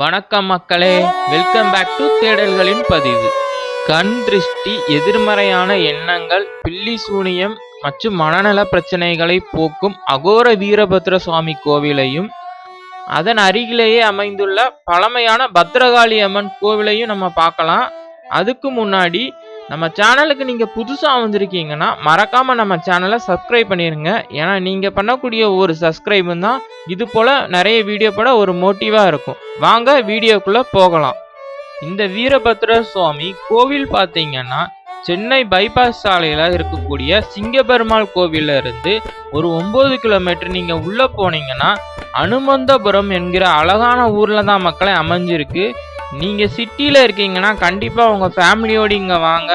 வணக்கம் மக்களே. Welcome back to தேடல்களின் பதிவு. கண் திருஷ்டி எதிர்மறையான எண்ணங்கள் பில்லி சூனியம் மற்றும் மனநல பிரச்சனைகளை போக்கும் அகோர வீரபத்ர சுவாமி கோவிலையும் அதன் அருகிலேயே அமைந்துள்ள பழமையான பத்ரகாளி அம்மன் கோவிலையும் நம்ம பார்க்கலாம். அதுக்கு முன்னாடி நம்ம சேனலுக்கு நீங்கள் புதுசாக வந்திருக்கீங்கன்னா மறக்காமல் நம்ம சேனலை சப்ஸ்கிரைப் பண்ணிடுங்க ஏன்னா நீங்கள் பண்ணக்கூடிய ஒரு சப்ஸ்கிரைபும் தான் இது போல் நிறைய வீடியோ பட ஒரு மோட்டிவாக இருக்கும். வாங்க வீடியோக்குள்ளே போகலாம். இந்த வீரபத்ர சுவாமி கோவில் பார்த்தீங்கன்னா சென்னை பைபாஸ் சாலையில் இருக்கக்கூடிய சிங்கபெருமாள் கோவில்ல இருந்து ஒரு ஒம்பது கிலோமீட்டர் நீங்கள் உள்ளே போனீங்கன்னா அனுமந்தபுரம் என்கிற அழகான ஊரில் தான் மக்களை அமைஞ்சிருக்கு. நீங்கள் சிட்டியில் இருக்கீங்கன்னா கண்டிப்பாக உங்கள் ஃபேமிலியோடு இங்கே வாங்க.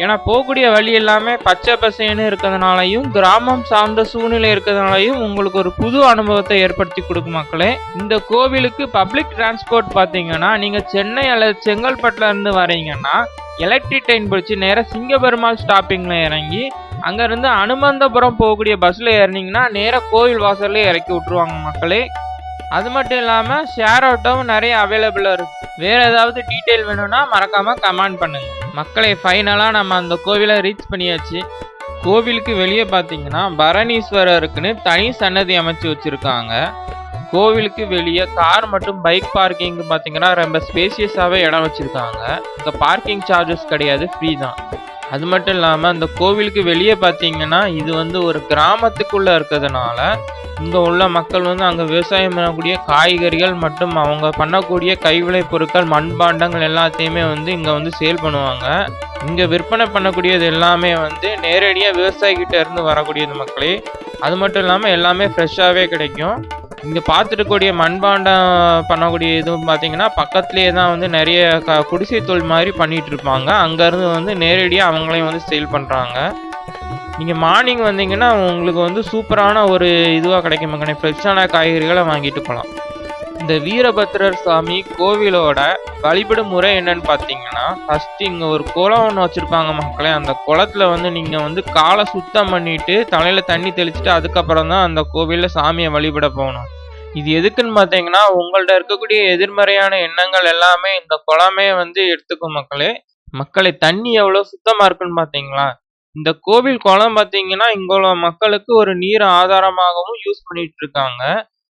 ஏன்னா போகக்கூடிய வழி எல்லாமே பச்சை பசைன்னு இருக்கிறதுனாலையும் கிராமம் சார்ந்த சூழ்நிலை இருக்கிறதுனாலையும் உங்களுக்கு ஒரு புது அனுபவத்தை ஏற்படுத்தி கொடுக்கும் மக்களே. இந்த கோவிலுக்கு பப்ளிக் டிரான்ஸ்போர்ட் பார்த்தீங்கன்னா நீங்கள் சென்னை அல்லது செங்கல்பட்டுலேருந்து வரீங்கன்னா எலக்ட்ரிக் ட்ரெயின் பிடிச்சி நேராக சிங்கபெருமாள் ஸ்டாப்பிங்கில் இறங்கி அங்கேருந்து அனுமந்தபுரம் போகக்கூடிய பஸ்ஸில் ஏறினீங்கன்னா நேராக கோவில் வாசல்ல இறக்கி விட்ருவாங்க மக்களே. அது மட்டும் இல்லாமல் ஷேர் ஆட்டோவும் நிறைய அவைலபிளாக இருக்கு. வேறு ஏதாவது டீட்டெயில் வேணும்னா மறக்காமல் கமெண்ட் பண்ணுங்கள் மக்களை ஃபைனலாக நம்ம அந்த கோவிலை ரீச் பண்ணியாச்சு. கோவிலுக்கு வெளியே பார்த்தீங்கன்னா பரணீஸ்வரருக்குன்னு தனி சன்னதி அமைச்சு வச்சுருக்காங்க. கோவிலுக்கு வெளியே கார் மற்றும் பைக் பார்க்கிங் பார்த்தீங்கன்னா ரொம்ப ஸ்பேசியஸாகவே இடம் வச்சுருக்காங்க. இந்த பார்க்கிங் சார்ஜஸ் கிடையாது ஃப்ரீ தான். அது மட்டும் இல்லாமல் அந்த கோவிலுக்கு வெளியே பார்த்தீங்கன்னா இது வந்து ஒரு கிராமத்துக்குள்ளே இருக்கிறதுனால இங்கே உள்ள மக்கள் வந்து அங்கே விவசாயம் பண்ணக்கூடிய காய்கறிகள் மற்றும் அவங்க பண்ணக்கூடிய கைவிளை பொருட்கள் மண்பாண்டங்கள் எல்லாத்தையுமே வந்து இங்கே வந்து சேல் பண்ணுவாங்க. இங்கே விற்பனை பண்ணக்கூடியது எல்லாமே வந்து நேரடியாக விவசாயிகிட்ட இருந்து வரக்கூடியது மக்களே. அது மட்டும் இல்லாமல் எல்லாமே ஃப்ரெஷ்ஷாகவே கிடைக்கும். இங்கே பார்த்துருக்கக்கூடிய மண்பாண்டம் பண்ணக்கூடிய இதுவும் பார்த்தீங்கன்னா பக்கத்துலேயே தான் வந்து நிறைய க குடிசை தொழில் மாதிரி பண்ணிட்டு இருப்பாங்க. அங்கேருந்து வந்து நேரடியாக அவங்களையும் வந்து சேல் பண்ணுறாங்க நீங்கள் மார்னிங் வந்தீங்கன்னா உங்களுக்கு வந்து சூப்பரான ஒரு இதுவாக கிடைக்கும் மக்களே ஃப்ரெஷ்ஷான காய்கறிகளை வாங்கிட்டு போகலாம் இந்த வீரபத்ரர் சாமி கோவிலோட வழிபடும் முறை என்னன்னு பார்த்தீங்கன்னா ஃபஸ்ட்டு இங்கே ஒரு குளம் ஒன்று வச்சுருப்பாங்க மக்களே. அந்த குளத்துல வந்து நீங்கள் வந்து காலை சுத்தம் பண்ணிட்டு தலையில் தண்ணி தெளிச்சுட்டு அதுக்கப்புறம் தான் அந்த கோவிலில் சாமியை வழிபட போகணும். இது எதுக்குன்னு பார்த்தீங்கன்னா உங்கள்ட்ட இருக்கக்கூடிய எதிர்மறையான எண்ணங்கள் எல்லாமே இந்த குளமே வந்து எடுத்துக்கும் மக்களே. மக்களை தண்ணி எவ்வளோ சுத்தமாக இருக்குன்னு பார்த்தீங்களா? இந்த கோவில் குளம் பார்த்தீங்கன்னா இங்குள்ள மக்களுக்கு ஒரு நீர் ஆதாரமாகவும் யூஸ் பண்ணிட்டு இருக்காங்க.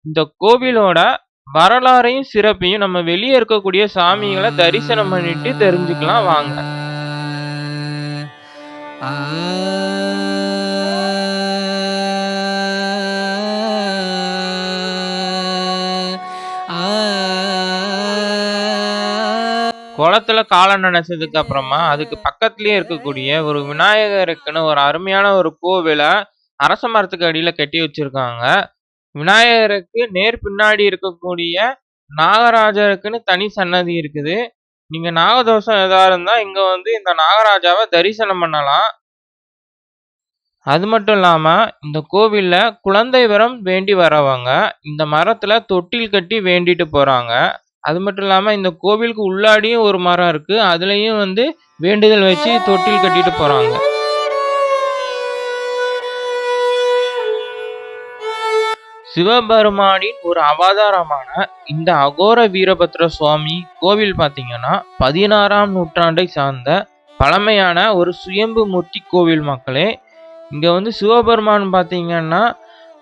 இந்த கோவிலோட வரலாறையும் சிறப்பையும் நம்ம வெளியே இருக்கக்கூடிய சாமிகளை தரிசனம் பண்ணிட்டு தெரிஞ்சுக்கலாம் வாங்க. குளத்துல காலை நினைச்சதுக்கு அப்புறமா அதுக்கு பக்கத்துலயே இருக்கக்கூடிய ஒரு விநாயகருக்குன்னு ஒரு அருமையான ஒரு கோவில அரச மரத்துக்கு அடியில கட்டி வச்சிருக்காங்க. விநாயகருக்கு நேர் பின்னாடி இருக்கக்கூடிய நாகராஜருக்குன்னு தனி சன்னதி இருக்குது. நீங்க நாகதோஷம் எதா இருந்தா இங்க வந்து இந்த நாகராஜாவை தரிசனம் பண்ணலாம். அது மட்டும் இல்லாம இந்த கோவில்ல குழந்தை வரம் வேண்டி வரவங்க இந்த மரத்துல தொட்டில் கட்டி வேண்டிட்டு போறாங்க. அது மட்டும் இல்லாமல் இந்த கோவிலுக்கு உள்ளாடியும் ஒரு மரம் இருக்கு. அதுலேயும் வந்து வேண்டுதல் வச்சு தொட்டில் கட்டிட்டு போகிறாங்க சிவபெருமானின் ஒரு அவதாரமான இந்த அகோர வீரபத்ர சுவாமி கோவில் பார்த்தீங்கன்னா பதினாறாம் நூற்றாண்டை சார்ந்த பழமையான ஒரு சுயம்பு மூர்த்தி கோவில் மக்களே. இங்கே வந்து சிவபெருமான் பார்த்தீங்கன்னா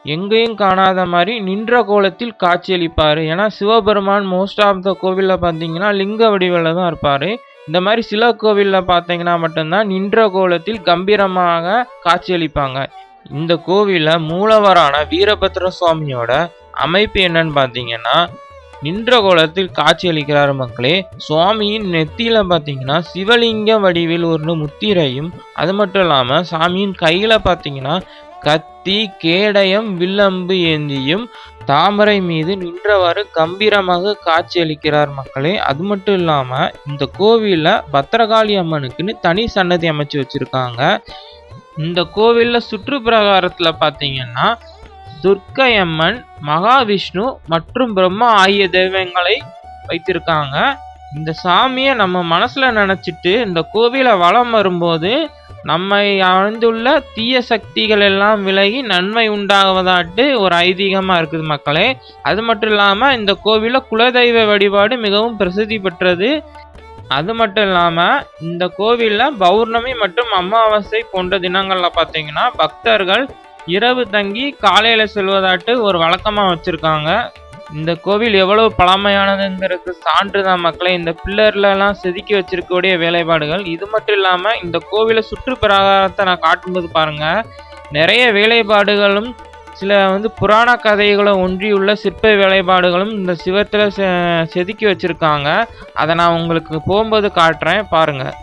எங்கேயும் காணாத மாதிரி நின்ற கோலத்தில் காட்சியளிப்பார். ஏன்னா சிவபெருமான் மோஸ்ட் ஆஃப் த கோவிலில் பார்த்தீங்கன்னா லிங்க வடிவில் தான் இருப்பார். இந்த மாதிரி சில கோவிலில் பார்த்தீங்கன்னா மட்டும்தான் நின்ற கோலத்தில் கம்பீரமாக காட்சியளிப்பாங்க. இந்த கோவிலில் மூலவரான வீரபத்ர சுவாமியோட அமைப்பு என்னன்னு பார்த்தீங்கன்னா நின்ற கோலத்தில் காட்சியளிக்கிறார் மக்களே. சுவாமியின் நெத்தியில் பார்த்தீங்கன்னா சிவலிங்க வடிவில் ஒரு முத்திரையும் அது மட்டும் இல்லாமல் சாமியின் கையில் பார்த்தீங்கன்னா கத் கத்தி கேடயம் வில்லம்பு ஏந்தியும் தாமரை மீது நின்றவாறு கம்பீரமாக காட்சியளிக்கிறார் மக்களே. அது மட்டும் இல்லாமல் இந்த கோவிலில் பத்திரகாளி அம்மனுக்குன்னு தனி சன்னதி அமைச்சு வச்சுருக்காங்க. இந்த கோவிலில் சுற்றுப்பிரகாரத்தில் பாத்தீங்கன்னா துர்க்கை அம்மன் மகாவிஷ்ணு மற்றும் பிரம்மா ஆகிய தெய்வங்களை வைத்திருக்காங்க. இந்த சாமியை நம்ம மனசில் நினச்சிட்டு இந்த கோவிலை வலம் வரும்போது நம்மை அழிந்துள்ள தீய சக்திகள் எல்லாம் விலகி நன்மை உண்டாகுவதாட்டு ஒரு ஐதீகமாக இருக்குது மக்களே. அது மட்டும் இல்லாமல் இந்த கோவிலில் குலதெய்வ வழிபாடு மிகவும் பிரசித்தி பெற்றது. அது மட்டும் இல்லாமல் இந்த கோவிலில் பௌர்ணமி மற்றும் அமாவாசை போன்ற தினங்களில் பார்த்தீங்கன்னா பக்தர்கள் இரவு தங்கி காலையில் செல்வதாட்டு ஒரு வழக்கமாக வச்சுருக்காங்க. இந்த கோவில் எவ்வளவு பழமையானதுங்கிறதுக்கு சான்று தான் மக்களை. இந்த பில்லர்லலாம் செதுக்கி வச்சிருக்கக்கூடிய வேலைப்பாடுகள். இது மட்டும் இல்லாமல் இந்த கோவிலை சுற்று பிரகாரத்தை நான் காட்டும்போது பாருங்கள் நிறைய வேலைப்பாடுகளும் சில வந்து புராண கதைகளை ஒன்றியுள்ள சிற்ப வேலைப்பாடுகளும் இந்த சிவத்தில் செதுக்கி வச்சுருக்காங்க. அதை நான் உங்களுக்கு போகும்போது காட்டுறேன். பாருங்கள்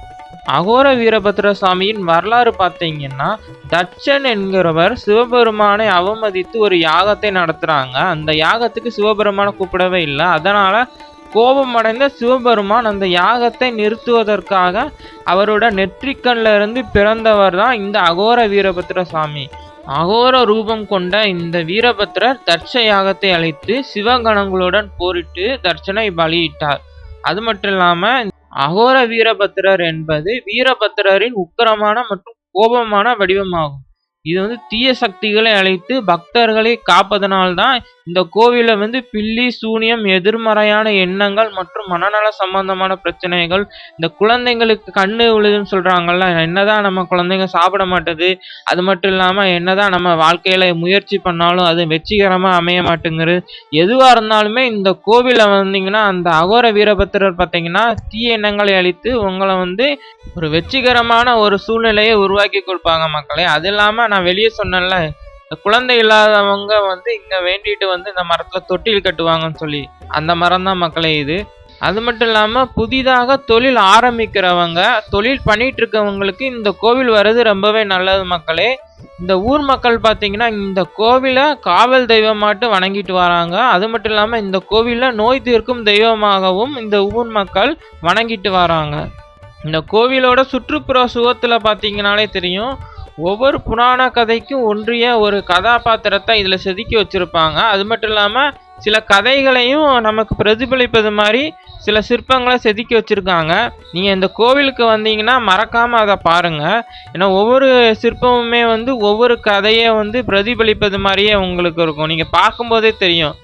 அகோர வீரபத்ர சாமியின் வரலாறு பார்த்தீங்கன்னா தட்சன் என்கிறவர் சிவபெருமானை அவமதித்து ஒரு யாகத்தை நடத்துகிறாங்க அந்த யாகத்துக்கு சிவபெருமானை கூப்பிடவே இல்லை. அதனால் கோபமடைந்த சிவபெருமான் அந்த யாகத்தை நிறுத்துவதற்காக அவரோட நெற்றிக்கண்ணில் இருந்து பிறந்தவர் தான் இந்த அகோர வீரபத்ர சாமி அகோர ரூபம் கொண்ட இந்த வீரபத்ரர் தட்ச யாகத்தை அழைத்து சிவகணங்களுடன் போரிட்டு தட்சனை பலியிட்டார். அது மட்டும் இல்லாமல் அகோர வீரபத்திரர் என்பது வீரபத்திரரின் உக்கிரமான மற்றும் கோபமான வடிவமாகும். இது வந்து தீய சக்திகளை அழைத்து பக்தர்களை காப்பதனால்தான் இந்த கோவில வந்து பில்லி சூனியம் எதிர்மறையான எண்ணங்கள் மற்றும் மனநல சம்பந்தமான பிரச்சனைகள் இந்த குழந்தைங்களுக்கு கண்ணு விழுதுன்னு சொல்றாங்கல்ல என்னதான் நம்ம குழந்தைங்க சாப்பிட மாட்டேது அது மட்டும் இல்லாம என்னதான் நம்ம வாழ்க்கையில முயற்சி பண்ணாலும் அது வெற்றிகரமா அமைய மாட்டேங்குது. எதுவா இருந்தாலுமே இந்த கோவில வந்தீங்கன்னா அந்த அகோர வீரபத்திரர் பார்த்தீங்கன்னா தீய எண்ணங்களை அழித்து உங்களை வந்து ஒரு வெற்றிகரமான ஒரு சூழ்நிலையை உருவாக்கி கொடுப்பாங்க மக்களே. அது இல்லாம நான் வெளியே சொன்னேன்ல குழந்தை இல்லாதவங்க வந்து இங்க வேண்டிட்டு வந்து இந்த மரத்துல தொட்டில் கட்டுவாங்கன்னு சொல்லி அந்த மரம் தான் மக்களே இது. அது மட்டும் இல்லாம புதிதாக தொழில் ஆரம்பிக்கிறவங்க தொழில் பண்ணிட்டு இருக்கவங்களுக்கு இந்த கோவில் வர்றது ரொம்பவே நல்லது மக்களே. இந்த ஊர் மக்கள் பார்த்தீங்கன்னா இந்த கோவிலை காவல் தெய்வமாட்டு வணங்கிட்டு வராங்க. அது மட்டும் இல்லாமல் இந்த கோவிலில் நோய் தீர்க்கும் தெய்வமாகவும் இந்த ஊர் மக்கள் வணங்கிட்டு வராங்க. இந்த கோவிலோட சுற்றுப்புற சுகத்தில் பார்த்தீங்கனாலே தெரியும். ஒவ்வொரு புராண கதைக்கும் ஒன்றிய ஒரு கதாபாத்திரத்தை இதில் செதுக்கி வச்சுருப்பாங்க. அது மட்டும் இல்லாமல் சில கதைகளையும் நமக்கு பிரதிபலிப்பது மாதிரி சில சிற்பங்களை செதுக்கி வச்சுருக்காங்க. நீங்கள் இந்த கோவிலுக்கு வந்தீங்கன்னா மறக்காமல் அதை பாருங்கள் ஏன்னா ஒவ்வொரு சிற்பமுமே வந்து ஒவ்வொரு கதையை வந்து பிரதிபலிப்பது மாதிரியே உங்களுக்கு இருக்கும். நீங்கள் பார்க்கும்போதே தெரியும்.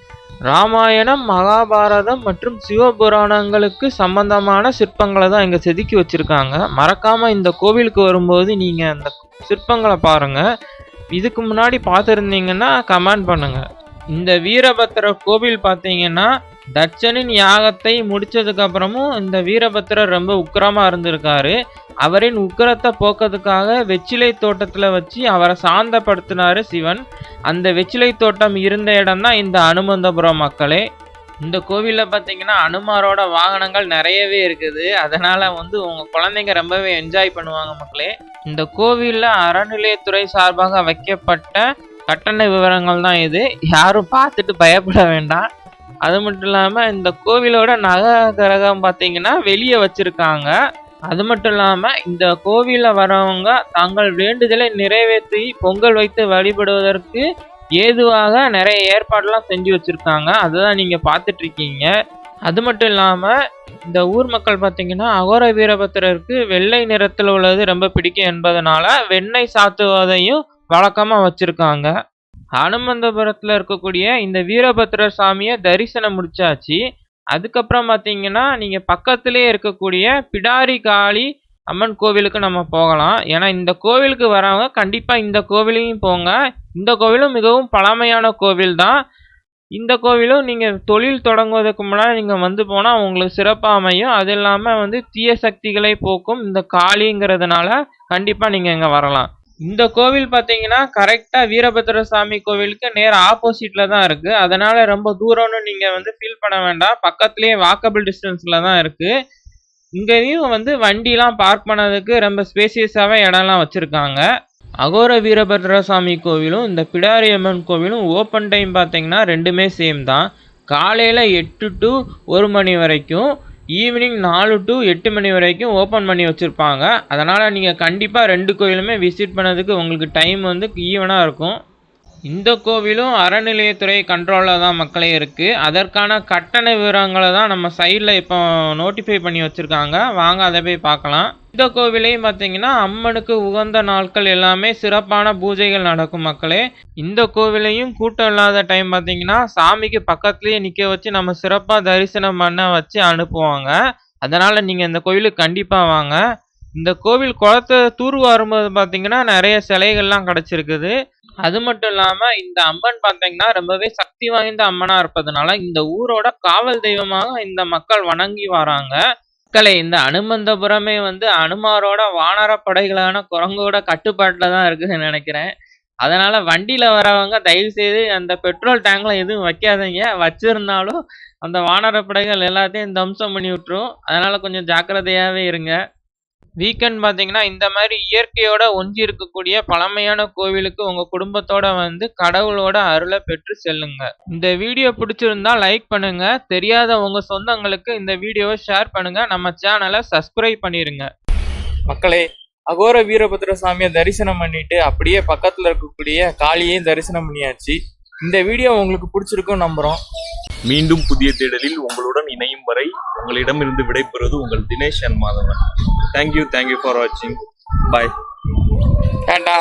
ராமாயணம் மகாபாரதம் மற்றும் சிவபுராணங்களுக்கு சம்பந்தமான சிற்பங்களை தான் இங்கே செதுக்கி வச்சுருக்காங்க. மறக்காமல் இந்த கோவிலுக்கு வரும்போது நீங்கள் அந்த சிற்பங்களை பாருங்கள் இதுக்கு முன்னாடி பார்த்துருந்தீங்கன்னா கமெண்ட் பண்ணுங்கள் இந்த வீரபத்திர கோவில் பார்த்தீங்கன்னா தட்சனின் யாகத்தை முடிச்சதுக்கு அப்புறமும் இந்த வீரபத்திரர் ரொம்ப உக்கிரமா இருந்திருக்காரு. அவரின் உக்கிரத்தை போக்கிறதுக்காக வெற்றிலை தோட்டத்துல வச்சு அவரை சாந்தப்படுத்தினாரு சிவன். அந்த வெற்றிலை தோட்டம் இருந்த இடம் தான் இந்த அனுமந்தபுரம் மக்களே. இந்த கோவிலில் பார்த்தீங்கன்னா அனுமாரோட வாகனங்கள் நிறையவே இருக்குது. அதனால் வந்து உங்கள் குழந்தைங்க ரொம்பவே என்ஜாய் பண்ணுவாங்க மக்களே. இந்த கோவிலில் அறநிலையத்துறை சார்பாக வைக்கப்பட்ட கட்டண விவரங்கள் தான் இது. யாரும் பார்த்துட்டு பயப்பட வேண்டாம். அது மட்டும் இல்லாமல் இந்த கோவிலோட நக கிரகம் பார்த்தீங்கன்னா வெளியே வச்சுருக்காங்க. அது மட்டும் இல்லாமல் இந்த கோவிலில் வரவங்க தங்கள் வேண்டுதலை நிறைவேற்றி பொங்கல் வைத்து வழிபடுவதற்கு ஏதுவாக நிறைய ஏற்பாடெல்லாம் செஞ்சு வச்சுருக்காங்க. அதுதான் நீங்கள் பார்த்துட்ருக்கீங்க. அது மட்டும் இல்லாமல் இந்த ஊர் மக்கள் பார்த்தீங்கன்னா அகோர வீரபத்திரருக்கு வெள்ளை நிறத்தில் உள்ளது ரொம்ப பிடிக்கும் என்பதனால வெண்ணெய் சாத்துவதையும் வழக்கமாக வச்சுருக்காங்க. அனுமந்தபுரத்தில் இருக்கக்கூடிய இந்த வீரபத்ர சாமியை தரிசனம் முடிச்சாச்சு. அதுக்கப்புறம் பார்த்தீங்கன்னா நீங்கள் பக்கத்திலே இருக்கக்கூடிய பிடாரி காளி அம்மன் கோவிலுக்கு நம்ம போகலாம். ஏன்னா இந்த கோவிலுக்கு வரவங்க கண்டிப்பாக இந்த கோவிலையும் போங்க. இந்த கோவிலும் மிகவும் பழமையான கோவில் தான் இந்த கோவிலும் நீங்கள் தொழில் தொடங்குவதற்கு முன்னாடி நீங்கள் வந்து போனால் உங்களுக்கு சிறப்பாக அமையும். அது இல்லாமல் வந்து தீய சக்திகளை போக்கும் இந்த காளிங்கிறதுனால கண்டிப்பாக நீங்கள் இங்கே வரலாம். இந்த கோவில் பார்த்தீங்கன்னா கரெக்டாக வீரபத்ர சாமி கோவிலுக்கு நேர் ஆப்போசிட்டில் தான் இருக்குது அதனால் ரொம்ப தூரம்னு நீங்கள் வந்து ஃபீல் பண்ண வேண்டாம். பக்கத்துலேயே வாக்கபிள் டிஸ்டன்ஸில் தான் இருக்குது இங்கேயும் வந்து வண்டிலாம் பார்க் பண்ணதுக்கு ரொம்ப ஸ்பேசியஸாகவே இடம்லாம் வச்சுருக்காங்க. அகோர வீரபத்ர சாமி கோவிலும் இந்த பிடாரி அம்மன் கோவிலும் ஓப்பன் டைம் பார்த்தீங்கன்னா ரெண்டுமே சேம் தான். காலையில் எட்டு டு ஒரு மணி வரைக்கும் ஈவினிங் நாலு டு எட்டு மணி வரைக்கும் ஓப்பன் பண்ணி வச்சுருப்பாங்க. அதனால் நீங்கள் கண்டிப்பாக ரெண்டு கோயிலுமே விசிட் பண்ணதுக்கு உங்களுக்கு டைம் வந்து ஈவனாக இருக்கும். இந்த கோவிலும் அறநிலையத்துறை கண்ட்ரோலில் தான் மக்களே இருக்குது அதற்கான கட்டண விவரங்களை தான் நம்ம சைடில் இப்போ நோட்டிஃபை பண்ணி வச்சுருக்காங்க. வாங்க அதை போய் பார்க்கலாம். இந்த கோவிலையும் பார்த்தீங்கன்னா அம்மனுக்கு உகந்த நாட்கள் எல்லாமே சிறப்பான பூஜைகள் நடக்கும் மக்களே. இந்த கோவிலையும் கூட்டம் இல்லாத டைம் பார்த்தீங்கன்னா சாமிக்கு பக்கத்துலேயே நிற்க வச்சு நம்ம சிறப்பாக தரிசனம் பண்ண வச்சு அனுப்புவாங்க. அதனால் நீங்கள் இந்த கோவிலுக்கு கண்டிப்பாக வாங்க. இந்த கோவில் குளத்தை தூர் வரும்போது பார்த்தீங்கன்னா நிறைய சிலைகள்லாம் கிடச்சிருக்குது. அது மட்டும் இல்லாமல் இந்த அம்மன் பார்த்தீங்கன்னா ரொம்பவே சக்தி வாய்ந்த அம்மனாக இருப்பதனால இந்த ஊரோட காவல் தெய்வமாக இந்த மக்கள் வணங்கி வராங்க. மக்களை இந்த அனுமந்தபுரமே வந்து அனுமாரோட வானர படைகளான குரங்கோட கட்டுப்பாட்டில் தான் இருக்குதுன்னு நினைக்கிறேன். அதனால வண்டியில வரவங்க தயவு செய்து அந்த பெட்ரோல் டேங்க்ல எதுவும் வைக்காதீங்க. வச்சிருந்தாலும் அந்த வானர படைகள் எல்லாத்தையும் தம்சம் பண்ணி விட்டுரும். அதனால கொஞ்சம் ஜாக்கிரதையாவே இருங்க. வீக்கெண்ட் பார்த்தீங்கன்னா இந்த மாதிரி இயற்கையோட ஒன்றி இருக்கக்கூடிய பழமையான கோவிலுக்கு உங்கள் குடும்பத்தோட வந்து கடவுளோட அருளை பெற்று செல்லுங்க. இந்த வீடியோ பிடிச்சிருந்தா லைக் பண்ணுங்க. தெரியாத உங்க சொந்தங்களுக்கு இந்த வீடியோவை ஷேர் பண்ணுங்க. நம்ம சேனலை சப்ஸ்கிரைப் பண்ணிருங்க. மக்களே அகோர வீரபத்ர சாமியை தரிசனம் பண்ணிட்டு அப்படியே பக்கத்தில் இருக்கக்கூடிய காளியையும் தரிசனம் பண்ணியாச்சு. இந்த வீடியோ உங்களுக்கு பிடிச்சிருக்கும் நம்புகிறோம் மீண்டும் புதிய தேடலில் உங்களுடன் இணையும் வரை உங்களிடமிருந்து விடைபெறுவது உங்கள் Dinesh and Madhavan. Thank you thank you for வாட்சிங் பாய் டாடா.